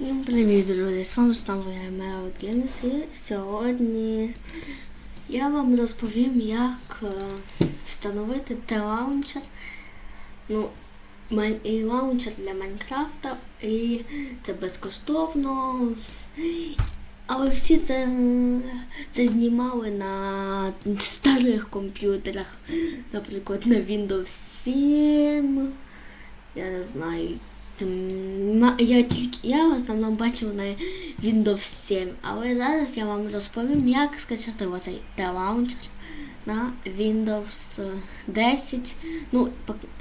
Всім привіт, друзі! З вами знову я Мео Геймс і сьогодні я вам розповім, як е, встановити T-лаунчер. Ну, і лаунчер для Майнкрафта, і це безкоштовно. Але всі це, це знімали на старих комп'ютерах, наприклад, на Windows 7. Я не знаю. Я тільки я в основному бачив на Windows 7, але зараз я вам розповім, як скачати оцей T-Launcher на Windows 10, ну,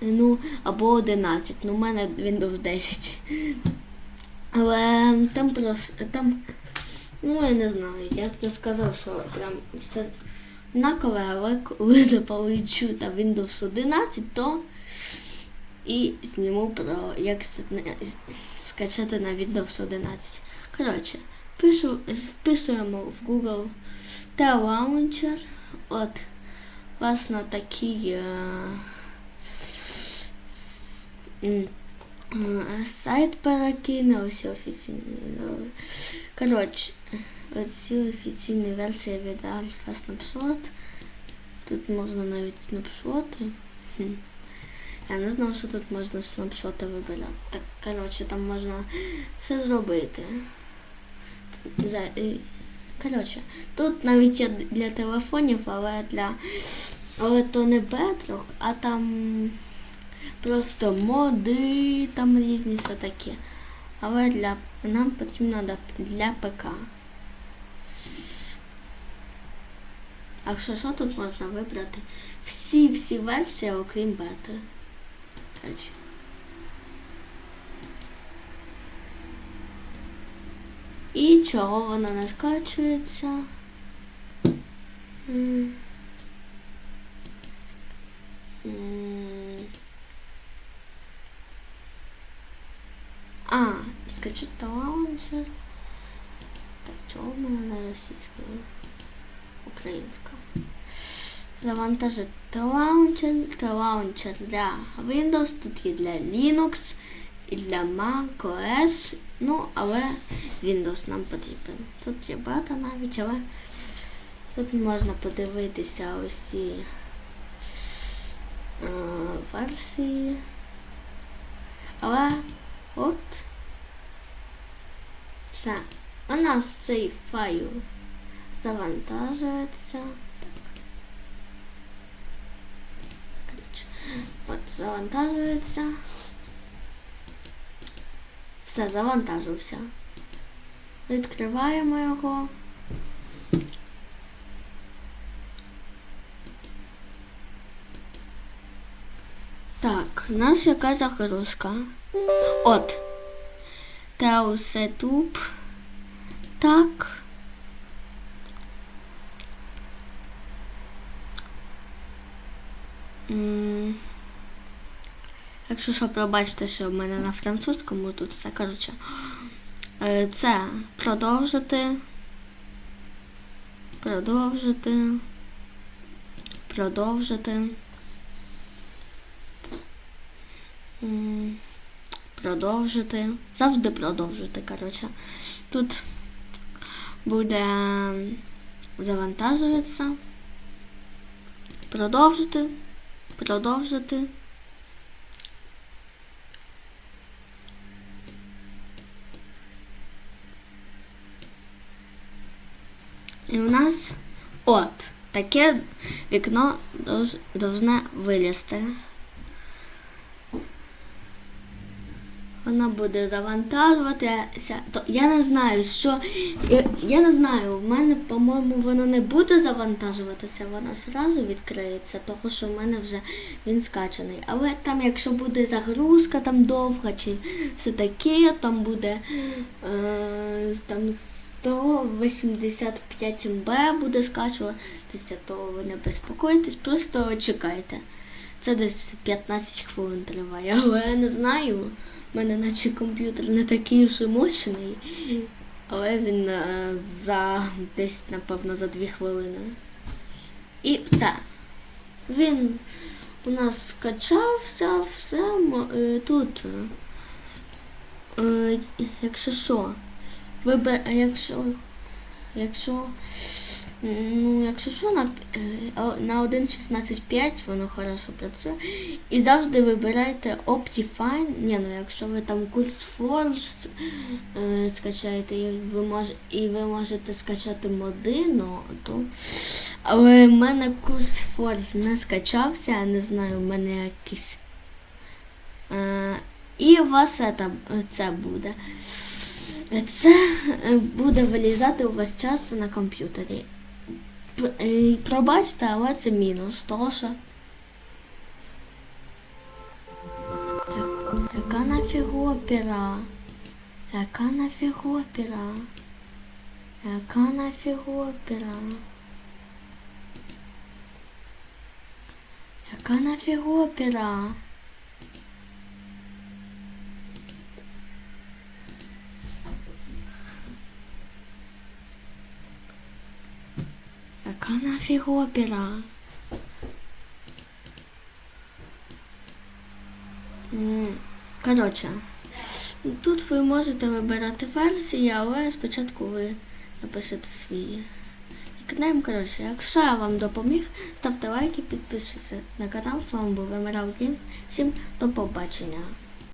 ну або 11. Ну, у мене Windows 10. Але там просто там, ну я не знаю, я б не сказав, що прям це однакове, але коли запаличу там Windows 11, то і зніму про як скачати на Windows 11. Коротше, пишу, вписуємо в Google T-Launcher. От, вас на такий е, сайт перекине, ось офіційний. е, Коротше, оці офіційні версії від Alpha Snapshot. Тут можна навіть снапшоти. Я не знав, що тут можна снапшоти вибирати. Так, коротше, там можна все зробити. Коротше, тут навіть є для телефонів, але для. Але то не Bedrock, а там просто моди, там різні все таке. Але для нам потрібно для, ПК. А якщо що, тут можна вибрати всі-всі версії, окрім бети. Коротше. І чого воно не скачується? А, скачати лаунчер. Так, чого в мене на російською? Українська. Завантажити лаунчер, та лаунчер для Windows, тут є для Linux і для Mac OS, ну, але Windows нам потрібен. Тут є бета навіть, але тут можна подивитися усі е, версії. Але от все. У нас цей файл завантажується. Коротше, От завантажується. Все, завантажився. Відкриваємо його. Так, у нас яка загрузка. От. Теусетуб. Так. Якщо що, пробачте, що в мене на французькому тут все, коротше. Е, Це продовжити. Продовжити. Продовжити. Продовжити. Завжди продовжити, коротше. Тут буде завантажуватися. Продовжити. Продовжити. І у нас от таке вікно должне вилізти. Воно буде завантажуватися. То я не знаю, що. Я, я не знаю, в мене, по-моєму, воно не буде завантажуватися, воно зразу відкриється, тому що в мене вже він скачаний. Але там, якщо буде загрузка там довга чи все таке, там буде е, там 185 МБ буде скачуватися, то ви не безпокойтесь, просто чекайте. Це десь 15 хвилин триває, але я не знаю. У мене наче комп'ютер не такий вже мощний, але він е, за десь, напевно, за 2 хвилини. І все. Він у нас скачався, все е, тут. е, якщо що, вибер, а якщо, якщо, ну, якщо що, на, е, на 1.16.5 воно хорошо працює. І завжди вибирайте Optifine. Ні, ну якщо ви там CurseForge е, скачаєте, і ви, мож, і ви можете скачати моди, ну, то. Але в мене CurseForge не скачався, я не знаю, в мене якийсь. Е, і у вас це, це буде. Це е, буде вилізати у вас часто на комп'ютері. Е, Пробачте, але це мінус, того що. Яка нафіг опера? Яка нафіг опера? Яка нафіг опера? Яка нафіг опера? Яка нафіг опера? Коротше, тут ви можете вибирати версії, але спочатку ви напишете свій нікнейм. Коротше, якщо я вам допоміг, ставте лайки, підпишіться на канал. З вами був Emerald Games. Всім до побачення.